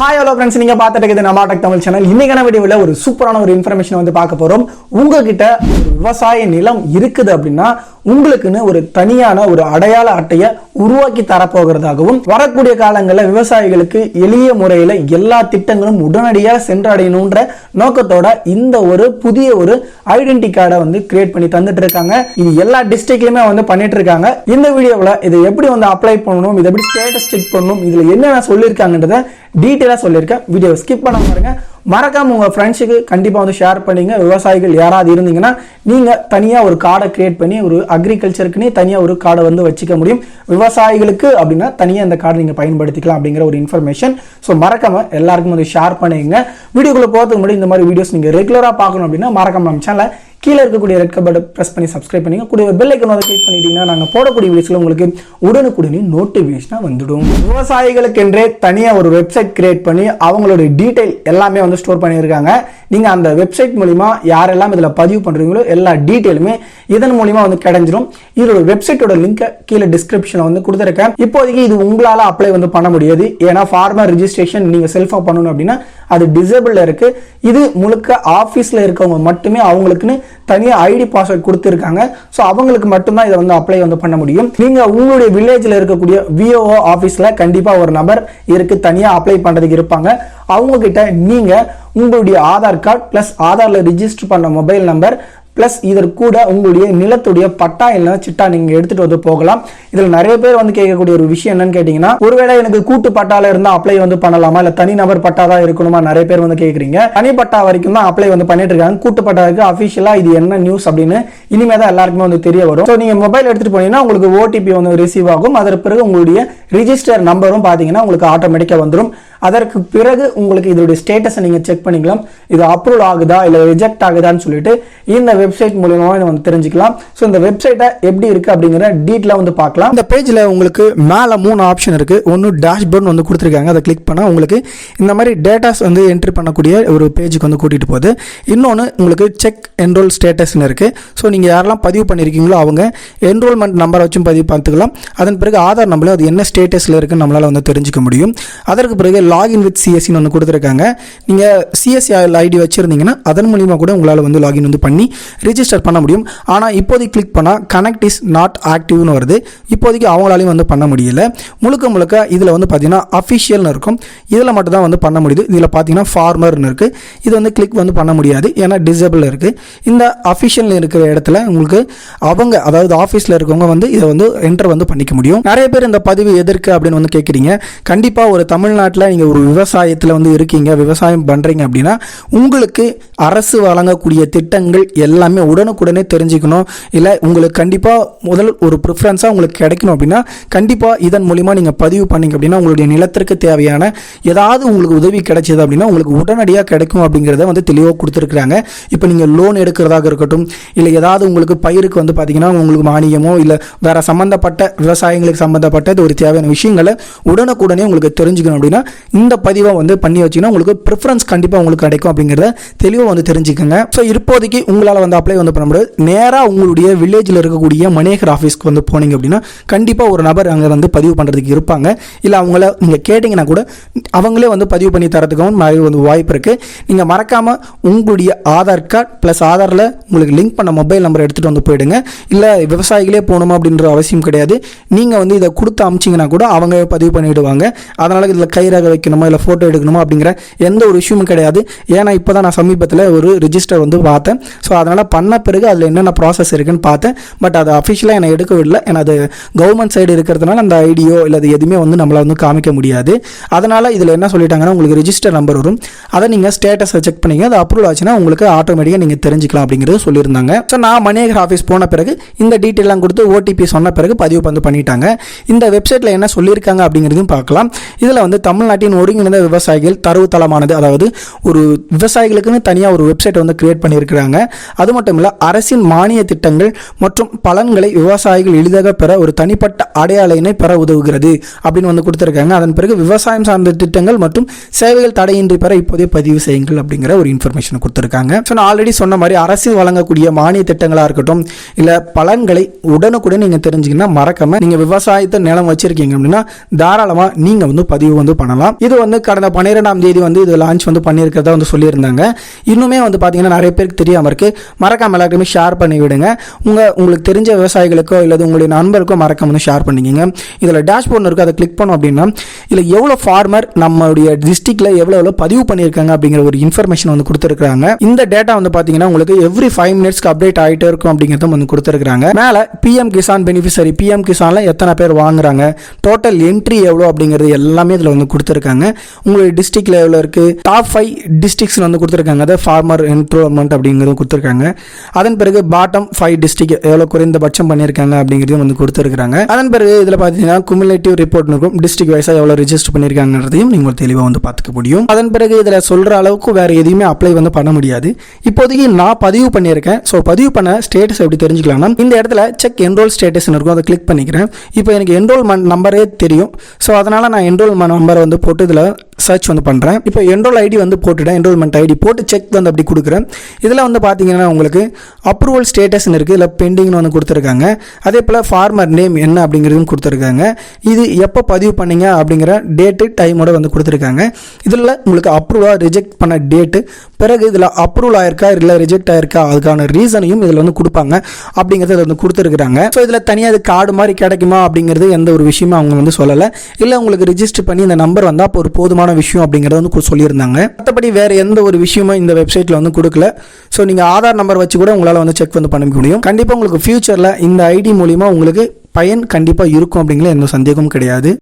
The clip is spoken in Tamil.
ஹாய் ஹலோ ஃப்ரெண்ட்ஸ் நீங்கள் பார்த்துட்டு இருக்குது நம்ம டெக் தமிழ் சேனல் இன்றைக்கான வீடியோவில் ஒரு சூப்பரான ஒரு இன்ஃபர்மேஷன் வந்து பார்க்க போறோம். உங்ககிட்ட ஒரு விவசாய நிலம் இருக்குது அப்படின்னா உங்களுக்குன்னு ஒரு தனியான ஒரு அடையாள அட்டையை உருவாக்கி தரப்போகிறதாகவும் வரக்கூடிய காலங்களில் விவசாயிகளுக்கு எளிய முறையில் எல்லா திட்டங்களும் உடனடியாக சென்றடையணுன்ற நோக்கத்தோட இந்த ஒரு புதிய ஒரு ஐடென்டி கார்டை வந்து கிரியேட் பண்ணி தந்துட்டு இருக்காங்க இது எல்லா டிஸ்ட்ரிக்ட்லையுமே வந்து பண்ணிட்டு இருக்காங்க இந்த வீடியோவில் இதை எப்படி வந்து அப்ளை பண்ணணும் இதை எப்படி ஸ்டேட்டஸ் செக் பண்ணணும் இதில் என்னென்ன சொல்லியிருக்காங்கன்றத டீட்டெயிலாக சொல்லியிருக்கேன். வீடியோ ஸ்கிப் பண்ண பாருங்க. மறக்காம உங்க ஃப்ரெண்ட்ஸுக்கு கண்டிப்பா வந்து ஷேர் பண்ணீங்க. விவசாயிகள் யாராவது இருந்தீங்கன்னா நீங்க தனியா ஒரு கார்டை கிரியேட் பண்ணி ஒரு அக்ரிகல்ச்சருக்குன்னே தனியா ஒரு கார்டை வந்து வச்சுக்க முடியும். விவசாயிகளுக்கு அப்படின்னா தனியா இந்த கார்டை நீங்க பயன்படுத்திக்கலாம் அப்படிங்கிற ஒரு இன்ஃபர்மேஷன் ஸோ மறக்காம எல்லாருக்கும் வந்து ஷேர் பண்ணுங்க வீடியோக்குள்ள போகிறதுக்கு முன்னாடி இந்த மாதிரி வீடியோஸ் நீங்க ரெகுலரா பார்க்கணும் அப்படின்னா மறக்காம நம்ம சேனலை கீழே இருக்கக்கூடிய ரெட் கபட்டை ப்ரெஸ் பண்ணி சப்ஸ்கிரைப் பண்ணிங்க. கூட பெல் ஐக்கன் வந்து கிளிக் பண்ணிட்டீங்கன்னா நாங்கள் போடக்கூடிய வீடியோஸில் உங்களுக்கு உடனுக்குடனே நோட்டிஃபிகேஷனாக வந்துடும். விவசாயிகளுக்கென்றே தனியாக ஒரு வெப்சைட் கிரியேட் பண்ணி அவங்களோட டீட்டெயில் எல்லாமே வந்து ஸ்டோர் பண்ணியிருக்காங்க. நீங்கள் அந்த வெப்சைட் மூலிமா யாரெல்லாம் இதில் பதிவு பண்ணுறீங்களோ எல்லா டீட்டெயிலுமே இதன் மூலிமா வந்து கிடைஞ்சிரும். இதோட வெப்சைட்டோட லிங்கை கீழே டிஸ்கிரிப்ஷனில் வந்து கொடுத்துருக்கேன். இப்போதைக்கு இது உங்களால் அப்ளை வந்து பண்ண முடியாது. ஏன்னா ஃபார்மர் ரிஜிஸ்ட்ரேஷன் நீங்கள் செல்ஃபாக பண்ணணும் அப்படின்னா அது டிசேபிளில் இருக்குது இது முழுக்க ஆஃபீஸில் இருக்கவங்க மட்டுமே அவங்களுக்குன்னு தனியாக ஐடி பாஸ்வேர்ட் கொடுத்துருக்காங்க. ஸோ அவங்களுக்கு மட்டும்தான் இதை வந்து அப்ளை வந்து பண்ண முடியும். நீங்கள் உங்களுடைய வில்லேஜில் இருக்கக்கூடிய விஓஓ ஆஃபீஸில் கண்டிப்பாக ஒரு நபர் இருக்குது தனியாக அப்ளை பண்ணுறதுக்கு இருப்பாங்க. அவங்கக்கிட்ட நீங்கள் உங்களுடைய ஆதார் கார்டு ப்ளஸ் ஆதாரில் ரிஜிஸ்டர் பண்ண மொபைல் நம்பர் ப்ளஸ் இதற்கூட உங்களுடைய நிலத்துடைய பட்டா இல்லைன்னா சிட்டா நீங்கள் எடுத்துகிட்டு வந்து போகலாம். இதில் நிறைய பேர் வந்து கேட்கக்கூடிய ஒரு விஷயம் என்னன்னு கேட்டிங்கன்னா ஒருவேளை எனக்கு கூட்டு பட்டால இருந்தால் அப்ளை வந்து பண்ணலாமா? இல்லை தனிநபர் பட்டா தான் இருக்கணுமா? நிறைய பேர் வந்து கேட்குறீங்க. தனி பட்டா வரைக்கும் தான் அப்ளை வந்து பண்ணிட்டு இருக்காங்க. கூட்டு பட்டாவுக்கு அஃபிஷியலாக இது என்ன நியூஸ் அப்படின்னு இனிமே தான் எல்லாருக்குமே வந்து தெரிய வரும். ஸோ நீங்கள் மொபைல் எடுத்துகிட்டு போனீங்கன்னா உங்களுக்கு ஓடிபி வந்து ரிசீவ் ஆகும். அதற்கு பிறகு உங்களுடைய ரிஜிஸ்டர் நம்பரும் பார்த்தீங்கன்னா உங்களுக்கு ஆட்டோமேட்டிக்காக வந்துடும் அதற்கு பிறகு உங்களுக்கு இதோடைய ஸ்டேட்டஸை நீங்கள் செக் பண்ணிக்கலாம். இது அப்ரூவல் ஆகுதா இல்லை ரிஜெக்ட் ஆகுதான்னு சொல்லிட்டு இந்த வெப்சைட் மூலியமாக இதை வந்து தெரிஞ்சுக்கலாம். ஸோ இந்த வெப்சைட்டை எப்படி இருக்குது அப்படிங்கிற டீட்டெயிலாக வந்து பார்க்கலாம். இந்த பேஜில் உங்களுக்கு மேலே மூணு ஆப்ஷன் இருக்கு. ஒன்று டேஷ்போர்ட் வந்து கொடுத்துருக்காங்க. அதை கிளிக் பண்ணால் உங்களுக்கு இந்த மாதிரி டேட்டாஸ் வந்து என்ட்ரி பண்ணக்கூடிய ஒரு பேஜுக்கு வந்து கூட்டிகிட்டு போகுது. இன்னொன்று உங்களுக்கு செக் என்ரோல் ஸ்டேட்டஸ்னு இருக்குது ஸோ நீங்கள் யாரெல்லாம் பதிவு பண்ணியிருக்கீங்களோ அவங்க என்ரோல்மெண்ட் நம்பரை வச்சும் பதிவு பார்த்துக்கலாம். அதன் பிறகு ஆதார் நம்பரில் அது என்ன ஸ்டேட்டஸில் இருக்குன்னு நம்மளால் வந்து தெரிஞ்சுக்க முடியும். அதற்கு பிறகு லாகின் வித் சிஎஸ்சின்னு ஒன்று கொடுத்துருக்காங்க. நீங்கள் சிஎஸ்சி ஐடி வச்சுருந்தீங்கன்னா அதன் மூலிமா கூட உங்களால் வந்து லாகின் வந்து பண்ணி ரிஜிஸ்டர் பண்ண முடியும். ஆனால் இப்போதைக்கு கிளிக் பண்ணால் கனெக்ட் இஸ் நாட் ஆக்டிவ்னு வருது. இப்போதைக்கு அவங்களாலையும் வந்து பண்ண முடியல. முழுக்க முழுக்க இதில் வந்து பார்த்தீங்கன்னா அஃபிஷியல்னு இருக்கும். இதில் மட்டும் தான் வந்து பண்ண முடியுது. இதில் பார்த்தீங்கன்னா ஃபார்மர்னு இருக்குது இது வந்து கிளிக் வந்து பண்ண முடியாது. ஏன்னா டிசேபிள் இருக்குது இந்த அஃபிஷியல் இருக்கிற இடத்துல உங்களுக்கு அவங்க அதாவது ஆஃபீஸில் இருக்கவங்க வந்து இதை வந்து என்டர் வந்து பண்ணிக்க முடியும். நிறைய பேர் இந்த பதிவு எதற்கு அப்படின்னு வந்து கேட்குறீங்க கண்டிப்பாக ஒரு தமிழ்நாட்டில் நீங்கள் ஒரு விவசாயத்தில் வந்து இருக்கீங்க விவசாயம் பண்ணுறீங்க அப்படின்னா உங்களுக்கு அரசு வழங்கக்கூடிய திட்டங்கள் எல்லாமே உடனுக்குடனே தெரிஞ்சுக்கணும். இல்லை உங்களுக்கு கண்டிப்பாக முதல் ஒரு ப்ரிஃபரன்ஸாக உங்களுக்கு கிடைக்கணும் அப்படின்னா கண்டிப்பாக இதன் மூலிமா நீங்கள் பதிவு பண்ணீங்க அப்படின்னா உங்களுடைய நிலத்திற்கு தேவையான ஏதாவது உங்களுக்கு உதவி கிடைச்சது அப்படின்னா உங்களுக்கு உடனடியாக கிடைக்கும் அப்படிங்கிறத வந்து தெளிவாக கொடுத்துருக்குறாங்க. இப்போ நீங்கள் லோன் எடுக்கிறதாக இருக்கட்டும் இல்லை ஏதாவது உங்களுக்கு பயிருக்கு வந்து பார்த்தீங்கன்னா உங்களுக்கு மானியமோ இல்லை வேறு சம்மந்தப்பட்ட விவசாயிகளுக்கு சம்மந்தப்பட்ட ஒரு தேவையான விஷயங்களை உடனுக்குடனே உங்களுக்கு தெரிஞ்சுக்கணும் அப்படின்னா இந்த பதிவை வந்து பண்ணி வச்சிங்கன்னா உங்களுக்கு ப்ரிஃபரன்ஸ் கண்டிப்பாக உங்களுக்கு கிடைக்கும் அப்படிங்கிறத தெளிவாக வந்து தெரிஞ்சுக்கோங்க. ஸோ இப்போதைக்கு உங்களால் வந்து அப்ளை வந்து பண்ண முடியாது. நேராக உங்களுடைய வில்லேஜில் இருக்கக்கூடிய மணியகர் ஆஃபீஸ்க்கு வந்து போனீங்க அப்படின்னா கண்டிப்பாக ஒரு நபர் அங்கே வந்து பதிவு பண்ணுறதுக்கு இருப்பாங்க. இல்லை அவங்கள நீங்கள் கேட்டிங்கன்னா கூட அவங்களே வந்து பதிவு பண்ணி தரத்துக்கும் நிறைய வந்து வாய்ப்பு இருக்குது நீங்கள் மறக்காமல் உங்களுடைய ஆதார் கார்டு ப்ளஸ் ஆதாரில் உங்களுக்கு லிங்க் பண்ண மொபைல் நம்பர் எடுத்துகிட்டு வந்து போயிடுங்க. இல்லை விவசாயிகளே போகணுமா அப்படின்ற அவசியம் கிடையாது. நீங்கள் வந்து இதை கொடுத்து அமிச்சிங்கன்னா கூட அவங்க பதிவு பண்ணிவிடுவாங்க அதனால் இதில் கைரக வைக்கணுமா இல்லை ஃபோட்டோ எடுக்கணுமா அப்படிங்கிற எந்த ஒரு விஷயமும் கிடையாது. ஏன்னா இப்போ தான் நான் சமீபத்தில் ஒரு ரிஜிஸ்டர் வந்து பார்த்தேன். ஸோ அதனால் பண்ண பிறகு அதில் என்னென்ன ப்ராசஸ் இருக்குன்னு பார்த்தேன். பட் அது அஃபிஷியலாக என்னை எடுக்க விடல ஏன்னா அது கவர்மெண்ட் சைடு இருக்கிறதுனால அந்த ஐடியோ இல்லை அது எதுவுமே வந்து நம்மளை வந்து காமிக்க முடியாது. அதனால் இதில் என்ன சொல்லிட்டாங்கன்னா உங்களுக்கு ரிஜிஸ்டர் நம்பர் வரும். அதை நீங்கள் ஸ்டேட்டஸை செக் பண்ணிங்க. அது அப்ரூவல் ஆச்சுன்னா உங்களுக்கு ஆட்டோமேட்டிக்காக நீங்கள் தெரிஞ்சுக்கலாம் அப்படிங்கிறது சொல்லியிருந்தாங்க. ஸோ நான் மணியகர் ஆஃபீஸ் போன பிறகு இந்த டீட்டெயிலாம் கொடுத்து ஓடிபி சொன்ன பிறகு பதிவு வந்து பண்ணிட்டாங்க. இந்த வெப்சைட்டில் என்ன சொல்லியிருக்காங்க அப்படிங்கிறதையும் பார்க்கலாம். இதில் வந்து தமிழ்நாட்டின் ஒருங்கிணைந்த விவசாயிகள் தரவுத்தளமானது அதாவது ஒரு விவசாயிகளுக்குன்னு தனியாக ஒரு வெப்சைட் வந்து கிரியேட் பண்ணியிருக்கிறாங்க. அது மட்டும் இல்லை அரசின் மானிய திட்டங்கள் மற்றும் பலன்களை விவசாயிகள் எளிதாக பெற ஒரு தனிப்பட்ட அடையாளையினை பெற உதவுகிறது அப்படின்னு வந்து கொடுத்துருக்காங்க. அதன் பிறகு விவசாயம் சார்ந்த திட்டங்கள் மற்றும் சேவைகள் தடையின்றி பெற இப்போதே பதிவு செய்யுங்கள் அப்படிங்கிற ஒரு இன்ஃபர்மேஷன் கொடுத்துருக்காங்க. ஸோ நான் ஆல்ரெடி சொன்ன மாதிரி அரசு வழங்கக்கூடிய மானிய திட்டங்களாக இருக்கட்டும் இல்லை பலன்களை உடனுக்குடன் நீங்கள் தெரிஞ்சுக்கணும் மறக்காம நீங்கள் விவசாயத்தை நிலம் வச்சிருக்கீங்க அப்படின்னா தாராளமாக நீங்கள் வந்து பதிவு வந்து பண்ணலாம். இது வந்து கடந்த பன்னிரெண்டாம் தேதி வந்து இது லான்ச் வந்து பண்ணியிருக்கிறதா வந்து சொல்லியிருந்தாங்க. இன்னுமே வந்து பார்த்தீங்கன்னா நிறைய பேருக்கு தெரியாமல் இருக்குது மறக்காமல் எல்லாருக்குமே ஷேர் பண்ணி விடுங்க. உங்கள் உங்களுக்கு தெரிஞ்ச விவசாயிகளுக்கோ இல்லது உங்களுடைய நண்பருக்கோ மறக்காம வந்து ஷேர் பண்ணிக்கோங்க. இதில் டேஷ்போர்ட் இருக்குது அதை கிளிக் பண்ணோம் அப்படின்னா இதில் எவ்வளோ ஃபார்மர் நம்மளுடைய டிஸ்ட்ரிக்டில் எவ்வளோ எவ்வளோ பதிவு பண்ணியிருக்காங்க அப்படிங்கிற ஒரு இன்ஃபர்மேஷன் வந்து கொடுத்துருக்காங்க இந்த டேட்டா வந்து பார்த்தீங்கன்னா உங்களுக்கு எவ்ரி ஃபைவ் மினிட்ஸ்க்கு அப்டேட் ஆகிட்டே இருக்கும் அப்படிங்கிறத வந்து கொடுத்துருக்காங்க மேலே பிஎம் கிசான் பெனிஃபிஷரி பிஎம் கிசானில் எத்தனை பேர் வாங்குறாங்க டோட்டல் என்ட்ரி எவ்வளோ அப்படிங்கிறது எல்லாமே இதில் வந்து கொடுத்துருக்காங்க. உங்களுடைய டிஸ்ட்ரிக் லெவலில் இருக்குது டாப் ஃபைவ் டிஸ்ட்ரிக்ஸ் வந்து கொடுத்துருக்காங்க. அதாவது ஃபார்மர் என்ரோல்மெண்ட் அப்படிங்கிறதும் கொடுத்துருக்காங்க. அதன் பிறகு பாட்டம் ஃபைவ் டிஸ்ட்ரிக் எவ்வளோ குறைந்தபட்சம் பண்ணியிருக்காங்க அப்படிங்கிறதையும் வந்து கொடுத்துருக்காங்க அதன் பிறகு இதில் பார்த்தீங்கன்னா குமுலேட்டிவ் ரிப்போர்ட் இருக்கும். டிஸ்ட்ரிக் வைஸாக எவ்வளோ ரிஜிஸ்டர் பண்ணியிருக்காங்கிறதையும் நீங்கள் தெளிவாக வந்து பார்த்துக்க முடியும். அதன் பிறகு இதில் சொல்கிற அளவுக்கு வேறு எதையுமே அப்ளை வந்து பண்ண முடியாது. இப்போதைக்கு நான் பதிவு பண்ணியிருக்கேன். ஸோ பதிவு பண்ண ஸ்டேட்டஸ் எப்படி தெரிஞ்சுக்கலாம்னா இந்த இடத்துல செக் என்ரோல் ஸ்டேட்டஸ் இருக்கும். அதை கிளிக் பண்ணிக்கிறேன். இப்போ எனக்கு என்ரோல்மெண்ட் நம்பரே தெரியும். ஸோ அதனால் நான் என்ரோல்மெண்ட் நம்பரை வந்து போட்டு இதில் சர்ச் வந்து பண்ணுறேன் இப்போ என்ரோல் ஐடி வந்து போட்டுட்டேன். என்ரோல்மெண்ட் ஐடி போட்டு செக் வந்து அப்படி கொடுக்குறேன். இதில் வந்து பார்த்தீங்கன்னா உங்களுக்கு அப்ரூவல் ஸ்டேட்டஸ்னு இருக்குது இல்லை பெண்டிங்னு வந்து கொடுத்துருக்காங்க. அதே போல் ஃபார்மர் நேம் என்ன அப்படிங்கிறதும் கொடுத்துருக்காங்க. இது எப்போ பதிவு பண்ணீங்க அப்படிங்கிற டேட்டு டைமோட வந்து கொடுத்துருக்காங்க. இதில் உங்களுக்கு அப்ரூவாக ரிஜெக்ட் பண்ண டேட்டு பிறகு இதில் அப்ரூவல் ஆயிருக்கா இல்லை ரிஜெக்ட் ஆயிருக்கா அதுக்கான ரீசனையும் இதில் வந்து கொடுப்பாங்க. அப்படிங்கிறத இதில் வந்து கொடுத்துருக்குறாங்க. ஸோ இதில் தனியாக அது கார்டு மாதிரி கிடைக்குமா அப்படிங்கிறது எந்த ஒரு விஷயமும் அவங்க வந்து சொல்லலை. இல்லை உங்களுக்கு ரிஜிஸ்டர் பண்ணி இந்த நம்பர் வந்தால் அப்போ ஒரு போதுமான விஷயம் அப்படிங்கிறத வந்து சொல்லியிருந்தாங்க. மற்றபடி வேறு எந்த ஒரு விஷயமும் இந்த வெப்சைட்டில் வந்து கொடுக்கல. ஸோ நீங்கள் ஆதார் நம்பர் வச்சு கூட உங்களால் வந்து செக் வந்து பண்ண முடியும். கண்டிப்பாக உங்களுக்கு ஃபியூச்சரில் இந்த ஐடி மூலிமா உங்களுக்கு பயன் கண்டிப்பாக இருக்கும் அப்படிங்கிற எந்த சந்தேகமும் கிடையாது.